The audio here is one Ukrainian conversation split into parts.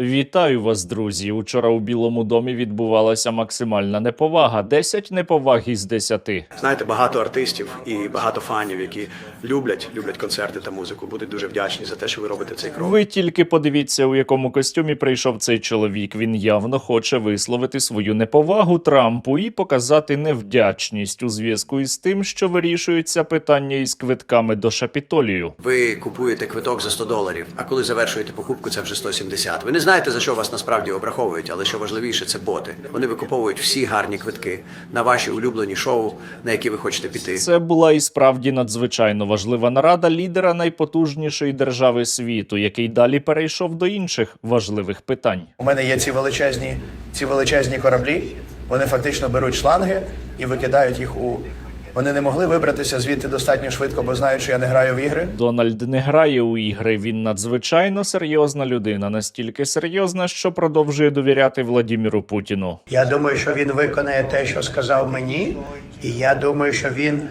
Вітаю вас, друзі. Учора у Білому домі відбувалася максимальна неповага. 10 неповаг із 10. Знаєте, багато артистів і багато фанів, які люблять, люблять концерти та музику, будуть дуже вдячні за те, що ви робите цей крок. Ви тільки подивіться, у якому костюмі прийшов цей чоловік. Він явно хоче висловити свою неповагу Трампу і показати невдячність у зв'язку із тим, що вирішується питання із квитками до Шапітолію. Ви купуєте квиток за 100 доларів, а коли завершуєте покупку, це вже 170. Ви не знаєте за що вас насправді обраховують, але що важливіше, це боти. Вони викуповують всі гарні квитки на ваші улюблені шоу, на які ви хочете піти. Це була і справді надзвичайно важлива нарада лідера найпотужнішої держави світу, який далі перейшов до інших важливих питань. У мене є ці величезні, ці величезні кораблі. Вони фактично беруть шланги і викидають їх у. Вони не могли вибратися звідти достатньо швидко, бо знають, що я не граю в ігри. Дональд не грає у ігри. Він надзвичайно серйозна людина, настільки серйозна, що продовжує довіряти Владіміру Путіну. Я думаю, що він виконає те, що сказав мені, і я думаю, що він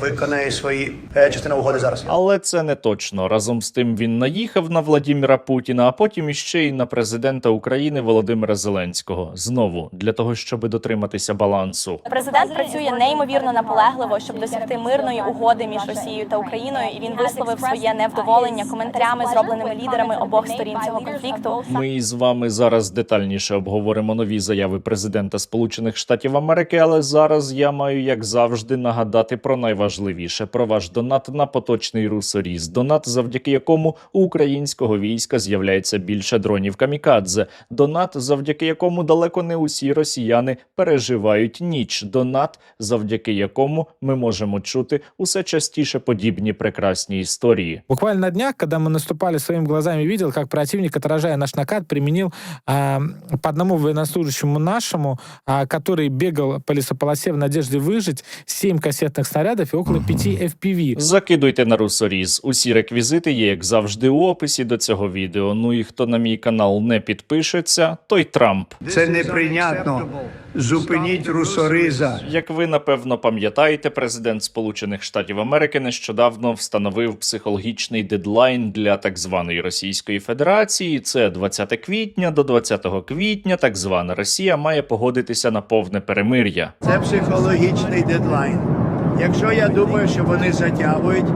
виконає свої е, частини угоди зараз. Але це не точно. Разом з тим він наїхав на Владіміра Путіна, а потім іще й на президента України Володимира Зеленського. Знову для того, щоб дотриматися балансу. Президент працює неймовірно наполегливо, щоб досягти мирної угоди між Росією та Україною, і він висловив своє невдоволення коментарями, зробленими лідерами обох сторін цього конфлікту. Ми із вами зараз детальніше обговоримо нові заяви президента Сполучених Штатів Америки. Але зараз я маю, як завжди, нагадати про найважливіше про ваш донат на поточний русоріз. Донат, завдяки якому у українського війська з'являється більше дронів камікадзе. Донат, завдяки якому далеко не усі росіяни переживають ніч. Донат, завдяки якому ми можемо чути усе частіше подібні прекрасні історії. Буквально на днях, когда мы наступали своими глазами, видел, как противник, отражая наш накат, применил а, по одному военнослужащему нашему, а, который бегал по лесополосе в надежде выжить, 7 кассетных снарядов и около 5 FPV. Закидуйте на русоріз. Усі реквізити є, як завжди, у описі до цього відео. Ну і хто на мій канал не підпишеться, той Трамп. Це неприйнятно. Зупиніть русориза. Як ви напевно пам'ятаєте, президент Сполучених Штатів Америки нещодавно встановив психологічний дедлайн для так званої Російської Федерації. Це 20 квітня до 20 квітня. Так звана Росія має погодитися на повне перемир'я. Це психологічний дедлайн. Якщо я думаю, що вони затягують,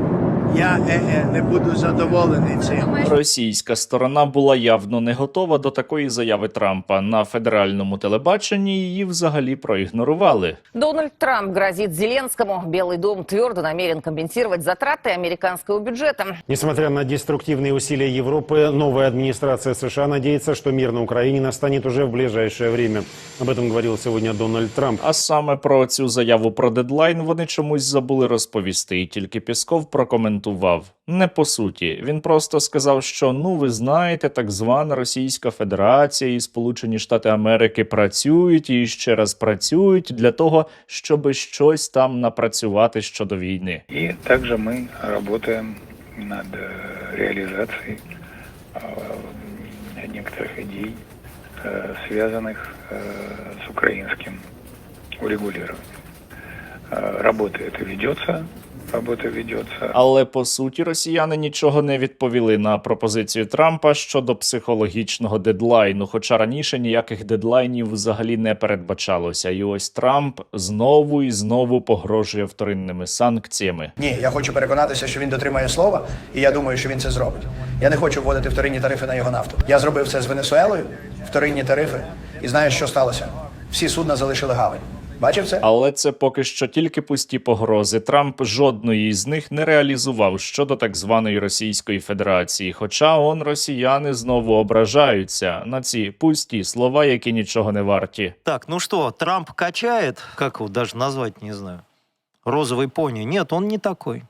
я е-е, не буду задоволений цим. Російська сторона була явно не готова до такої заяви Трампа. На федеральному телебаченні її взагалі проігнорували. Дональд Трамп грозит Зеленскому. Белый дом твердо намерен компенсировать затраты американского бюджета. Несмотря на деструктивные усилия Европы, новая администрация США надеется, что мир на Украине настанет уже в ближайшее время. Об этом говорил сегодня Дональд Трамп. А саме про цю заяву про дедлайн вони чомусь забули розповісти, і тільки Пісков прокоментував. Не по суті, він просто сказав, що ну ви знаєте, так звана Російська Федерація і Сполучені Штати Америки працюють і ще раз працюють для того, щоб щось там напрацювати щодо війни. И также мы работаем над э, реализацией э, некоторых идей, э, связанных э, с украинским урегулированием. Э, Работа эта ведется, работа ведется. але по суті росіяни нічого не відповіли на пропозицію Трампа щодо психологічного дедлайну. Хоча раніше ніяких дедлайнів взагалі не передбачалося. І ось Трамп знову і знову погрожує вторинними санкціями. Ні, я хочу переконатися, що він дотримає слова, і я думаю, що він це зробить. Я не хочу вводити вторинні тарифи на його нафту. Я зробив це з Венесуелою, вторинні тарифи, і знаєш, що сталося? Всі судна залишили гавань. Бачив це? Але це поки що тільки пусті погрози. Трамп жодної з них не реалізував щодо так званої Російської Федерації. Хоча он росіяни знову ображаються на ці пусті слова, які нічого не варті. Так, ну що, Трамп качає, як його даже назвати, не знаю, розовый пони. Нет, он не такой.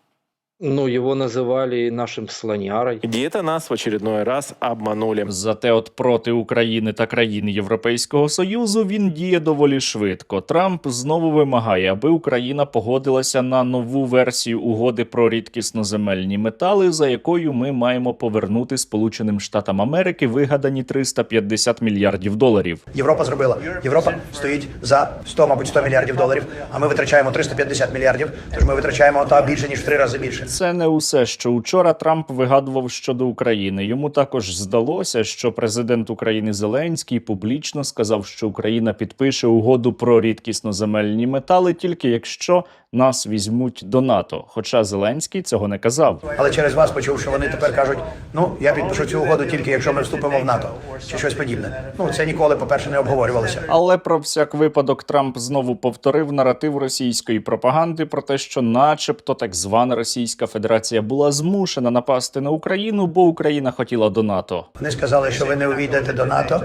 Ну, его называли нашим слонярой. Где-то нас в очередной раз обманули. Зате, от проти України та країн Європейського союзу він діє доволі швидко. Трамп знову вимагає, аби Україна погодилася на нову версію угоди про рідкісноземельні метали, за якою ми маємо повернути Сполученим Штатам Америки вигадані 350 мільярдів доларів. Європа зробила. Європа стоїть за 100, мабуть, 100 мільярдів доларів, а ми витрачаємо 350 мільярдів, тож ми витрачаємо та більше, ніж в три рази більше. Це не усе, що учора Трамп вигадував щодо України. Йому також здалося, що президент України Зеленський публічно сказав, що Україна підпише угоду про рідкісноземельні метали, тільки якщо нас візьмуть до НАТО. Хоча Зеленський цього не казав. Але через вас почув, що вони тепер кажуть: ну я підпишу цю угоду тільки якщо ми вступимо в НАТО чи щось подібне. Ну це ніколи, по-перше, не обговорювалося. Але про всяк випадок Трамп знову повторив наратив російської пропаганди про те, що, начебто, так звана Російська Федерація була змушена напасти на Україну, бо Україна хотіла до НАТО. Вони сказали, що ви не увійдете до НАТО,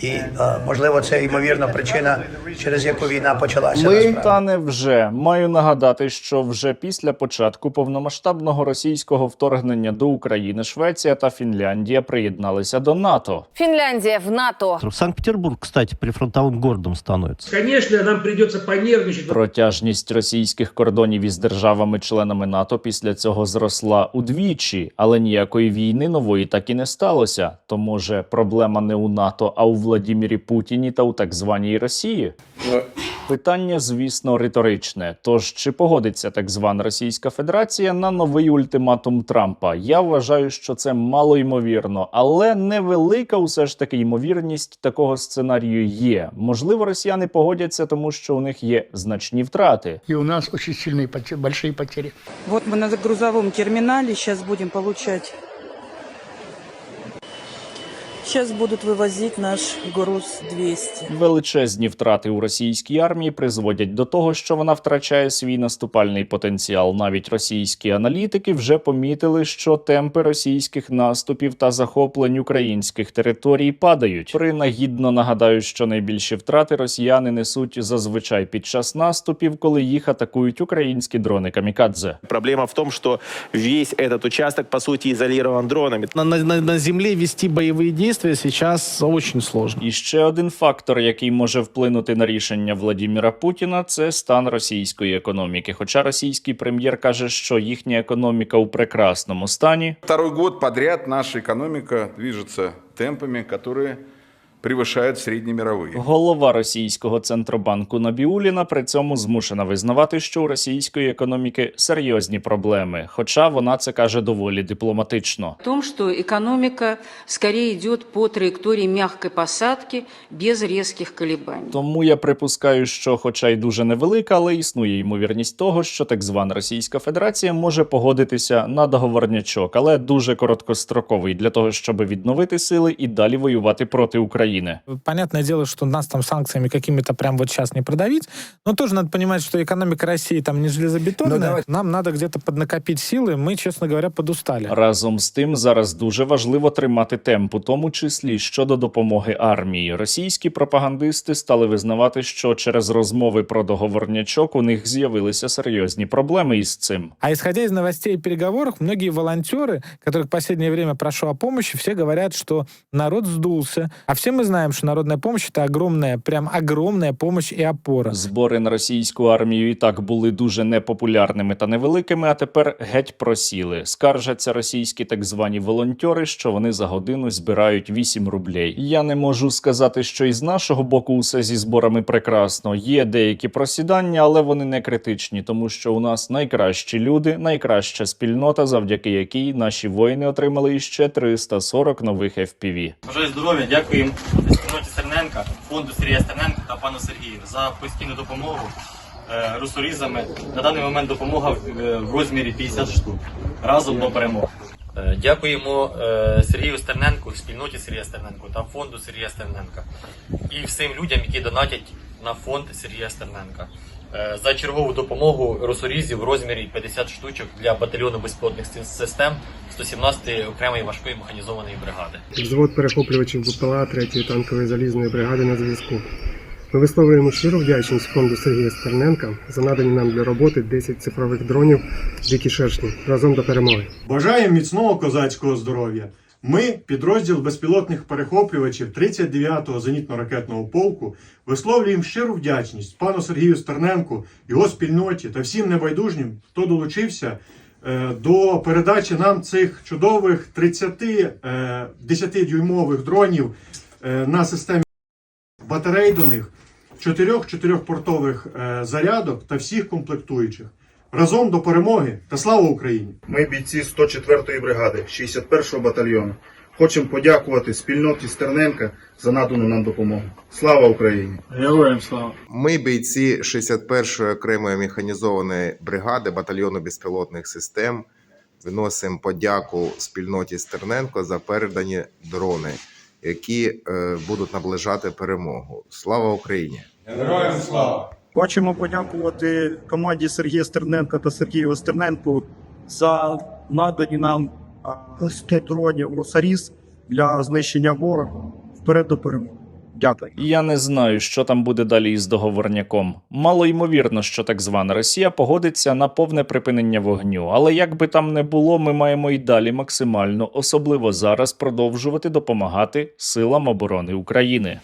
і е, можливо це ймовірно причина, через яку війна почалася. насправді. Та невже маю нагадати, що вже після початку повномасштабного російського вторгнення до України Швеція та Фінляндія приєдналися до НАТО. Финляндия в НАТО. Санкт-Петербург, кстати, прифронтовым городом становится. Конечно, нам придется понервничать. Протяжність російських кордонів із державами-членами НАТО після цього зросла удвічі, але ніякої війни нової так і не сталося. То може проблема не у НАТО, а у Владімірі Путіні та у так званій Росії? Питання, звісно, риторичне. Тож чи погодиться так звана Російська Федерація на новий ультиматум Трампа? Я вважаю, що це мало ймовірно, але невелика усе ж таки ймовірність такого сценарію є. Можливо, росіяни погодяться, тому що у них є значні втрати. И у нас очень сильные потери, большие потери. Вот мы на грузовом терминале сейчас будем получать. Сейчас будут вывозить наш груз 200. Величезні втрати у російській армії призводять до того, що вона втрачає свій наступальний потенціал. Навіть російські аналітики вже помітили, що темпи російських наступів та захоплень українських територій падають. Принагідно нагадаю, що найбільші втрати росіяни несуть зазвичай під час наступів, коли їх атакують українські дрони камікадзе. Проблема в том, что весь этот участок, по сути, изолирован дронами. На, на, на земле вести боевые действия сейчас очень сложно. І ще один фактор, який може вплинути на рішення Владіміра Путіна, це стан російської економіки. Хоча російський прем'єр каже, що їхня економіка у прекрасному стані, Второй год подряд наша економіка движеться темпами, которые превышают среднемировые. голова російського центробанку Набіуліна при цьому змушена визнавати, що у російської економіки серйозні проблеми. Хоча вона це каже доволі дипломатично. В том, что экономика скорее идет по траектории мягкой посадки без резких колебаний. Тому я припускаю, що, хоча й дуже невелика, але існує ймовірність того, що так звана Російська Федерація може погодитися на договорнячок, але дуже короткостроковий для того, щоб відновити сили і далі воювати проти України. Понятное дело, что нас там санкциями какими-то прям вот сейчас не продавить, но тоже надо понимать, что экономика России там не железобетонная. Ну, давай. Нам надо где-то поднакопить силы, мы, честно говоря, подустали. Разом з тим, зараз дуже важливо тримати темп, у тому числі щодо допомоги армії. Російські пропагандисти стали визнавати, що через розмови про договорнячок у них з'явилися серйозні проблеми із цим. А исходя из новостей и переговоров, многие волонтеры, которых в последнее время прошу о помощи, все говорят, что народ сдулся. А все мы знаем, что народная помощь — это огромная, прям огромная помощь и опора. Збори на російську армію і так були дуже непопулярними та невеликими, а тепер геть просіли. Скаржаться російські так звані волонтери, що вони за годину збирають 8 рублей. Я не можу сказати, що із нашого боку усе зі зборами прекрасно. Є деякі просідання, але вони не критичні, тому що у нас найкращі люди, найкраща спільнота, завдяки якій наші воїни отримали іще 340 нових FPV. Бажаю здоров'я, дякуємо спільноті Стерненка, фонду Сергія Стерненка та пану Сергію за постійну допомогу е, русорізами. На даний момент допомога в, е, розмірі 50 штук. Разом до перемоги. Е, Дякуємо Сергію Стерненку, спільноті Сергія Стерненко та фонду Сергія Стерненка і всім людям, які донатять на фонд Сергія Стерненка. Е, За чергову допомогу русорізів в розмірі 50 штучок для батальйону безпілотних систем 117-ї окремої важкої механізованої бригади. Взвод перехоплювачів БПЛА 3-ї танкової залізної бригади на зв'язку. Ми висловлюємо щиру вдячність фонду Сергія Стерненка за надані нам для роботи 10 цифрових дронів Дикі Шершні разом до перемоги. Бажаємо міцного козацького здоров'я. Ми, підрозділ безпілотних перехоплювачів 39-го зенітно-ракетного полку, висловлюємо щиру вдячність пану Сергію Стерненку, його спільноті та всім небайдужнім, хто долучився е, до передачі нам цих чудових 30 е, 10-дюймових дронів е, на системі батарей до них, чотирьох чотирьохпортових е, зарядок та всіх комплектуючих. Разом до перемоги та слава Україні! Ми бійці 104-ї бригади, 61-го батальйону. Хочемо подякувати спільноті Стерненка за надану нам допомогу. Слава Україні! Героям слава! Ми бійці 61-ї окремої механізованої бригади батальйону безпілотних систем. Виносимо подяку спільноті Стерненко за передані дрони, які е, будуть наближати перемогу. Слава Україні! Героям слава! Хочемо подякувати команді Сергія Стерненка та Сергію Стерненку за надані нам а, 100 дронів «Росаріс» для знищення ворога. Вперед до перемоги. Дякую. Я не знаю, що там буде далі із договорняком. Мало ймовірно, що так звана Росія погодиться на повне припинення вогню. Але як би там не було, ми маємо і далі максимально, особливо зараз, продовжувати допомагати силам оборони України.